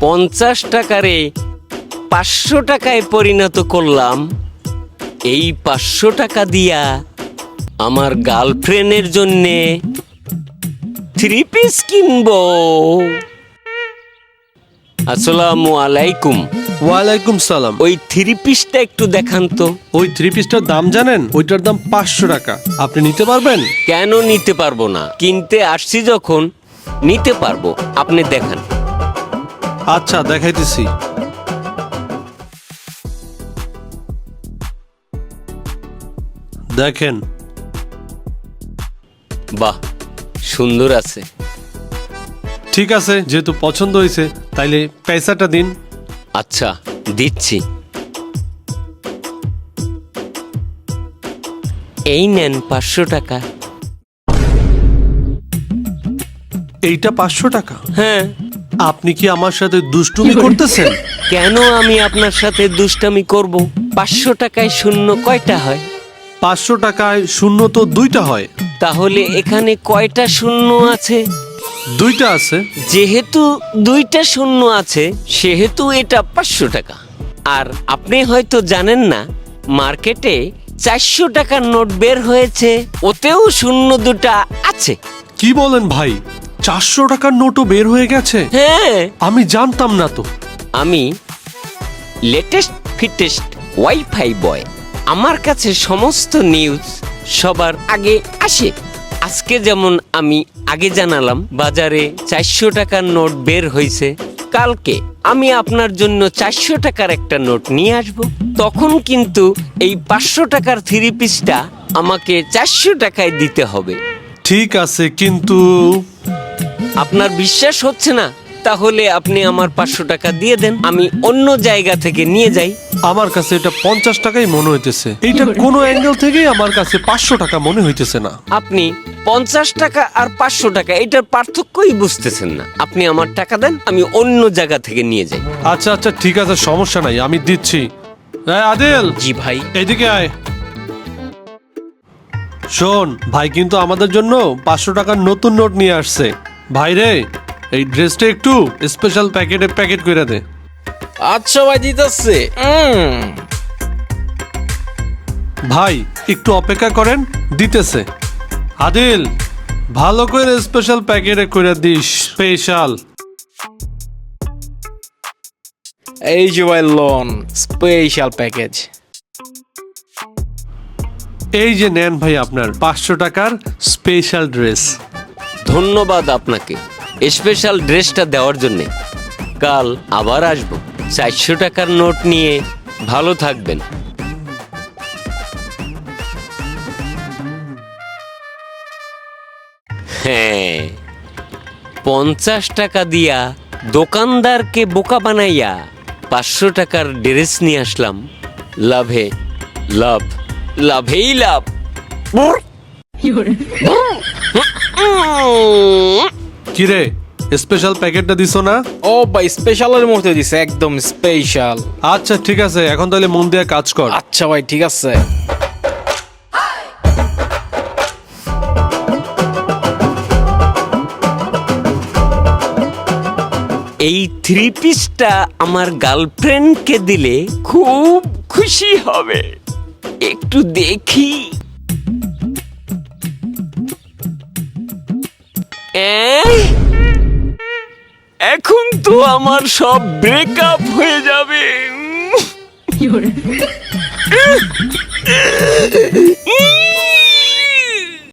পঞ্চাশ টাকারে পাঁচশো টাকায় পরিণত করলাম। এই পাঁচশো টাকা দিয়া আমার গার্লফ্রেন্ডের জন্যে থ্রি পিস কিনবো। আসসালামু আলাইকুম। ওয়ালাইকুম সালাম। ওই থ্রি পিসটা একটু দেখান তো। ওই থ্রি পিসটার দাম জানেন? ওইটার দাম পাঁচশো টাকা। আপনি নিতে পারবেন? কেন নিতে পারব না? কিনতে আসছি যখন নিতে পারব। আপনি দেখান। আচ্ছা দেখাইতেছি। দেখেন। বাহ সুন্দর আছে। ঠিক আছে যেহেতু পছন্দ হয়েছে তাইলে পয়সাটা দিন। আচ্ছা দিচ্ছি। এই নেন পাঁচশো টাকা। এইটা পাঁচশো টাকা? হ্যাঁ। আপনি কি আমার সাথে দুষ্টুমি করতেছেন? কেন আমি আপনার সাথে দুষ্টামি করব? পাঁচশো টাকায় শূন্য কয়টা হয়? পাঁচশো টাকায় শূন্য তো দুইটা হয়। তাহলে এখানে কয়টা শূন্য আছে? দুইটা আছে। যেহেতু দুইটা শূন্য আছে সেহেতু এটা পাঁচশো টাকা। আর আপনি হয়তো জানেন না মার্কেটে চারশো টাকার নোট বের হয়েছে ওতেও শূন্য দুটা আছে। কি বলেন ভাই? চারশো টাকার নোটও বের হয়ে গেছে। হ্যাঁ। আমি জানতাম না তো। আমি লেটেস্ট ফিটেস্ট ওয়াইফাই বয়। আমার কাছে সমস্ত নিউজ সবার আগে আসে। আজকে যেমন আমি আগে জানালাম বাজারে চারশো টাকার নোট বের হয়েছে কালকে আমি আপনার জন্য চারশো টাকার একটা নোট নিয়ে আসব। তখন কিন্তু এই পাঁচশো টাকার থ্রি পিসটা আমাকে চারশো টাকায় দিতে হবে। ঠিক আছে কিন্তু আপনার বিশ্বাস হচ্ছে না তাহলে আপনি আমার পাঁচশো টাকা দিয়ে দেন। আমি অন্য জায়গা থেকে নিয়ে যাই। আমার কাছে এটা পঞ্চাশ টাকাই মনে হইতেছে। এইটা কোনো অ্যাঙ্গেল থেকেই আমার কাছে পাঁচশো টাকা মনে হইতেছে না। আপনি পঞ্চাশ টাকা আর পাঁচশো টাকা এটার পার্থক্যই বুঝতেছেন না। আপনি আমার টাকা দেন আমি অন্য জায়গা থেকে নিয়ে যাই। আচ্ছা আচ্ছা ঠিক আছে সমস্যা নাই আমি দিচ্ছি। আদিল! জি ভাই। এইদিকে আয়। শোন ভাই কিন্তু আমাদের জন্য পাঁচশো টাকার নতুন নোট নিয়ে আসছে। ভাই রে এই ড্রেসটা একটু স্পেশাল প্যাকেটে প্যাকেট করে দে। আচ্ছা ভাই দিতেছে। ভাই একটু অপেক্ষা করেন দিতেছে। আদিল ভালো করে স্পেশাল প্যাকেটে করে দিস স্পেশাল এই যে ভাই লোন স্পেশাল প্যাকেজ এই যে নেন ভাই আপনার পাঁচশো টাকার স্পেশাল ড্রেস ধন্যবাদ আপনাকে স্পেশাল ড্রেসটা দেওয়ার জন্যে। কাল আবার আসব। চারশো টাকার নোট নিয়ে ভালো থাকবেন। হ্যাঁ পঞ্চাশ টাকা দিয়া দোকানদারকে বোকা বানাইয়া পাঁচশো টাকার ড্রেস নিয়ে আসলাম। লাভে লাভ লাভেই লাভ। কিরে স্পেশাল প্যাকেটটা দিছো না? ও ভাই স্পেশালের মধ্যে দিছে একদম স্পেশাল আচ্ছা ঠিক আছে এখন তাহলে মন দিয়ে কাজ কর। আচ্ছা ভাই ঠিক আছে। এই থ্রি পিসটা আমার গার্লফ্রেন্ডকে দিলে খুব খুশি হবে। একটু দেখি। এখন তো আমার সব ব্রেকআপ হয়ে যাবে উম।